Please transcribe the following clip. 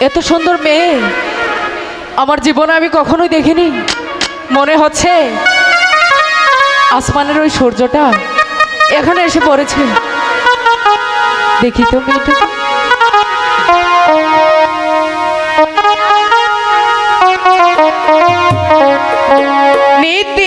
এত সুন্দর মেয়ে। আমার জীবনে আমি কখনোই দেখিনি। মনে হচ্ছে আসমানের ওই সূর্যটা এখানে এসে পড়েছে। দেখি তো মেয়েটা। নীতি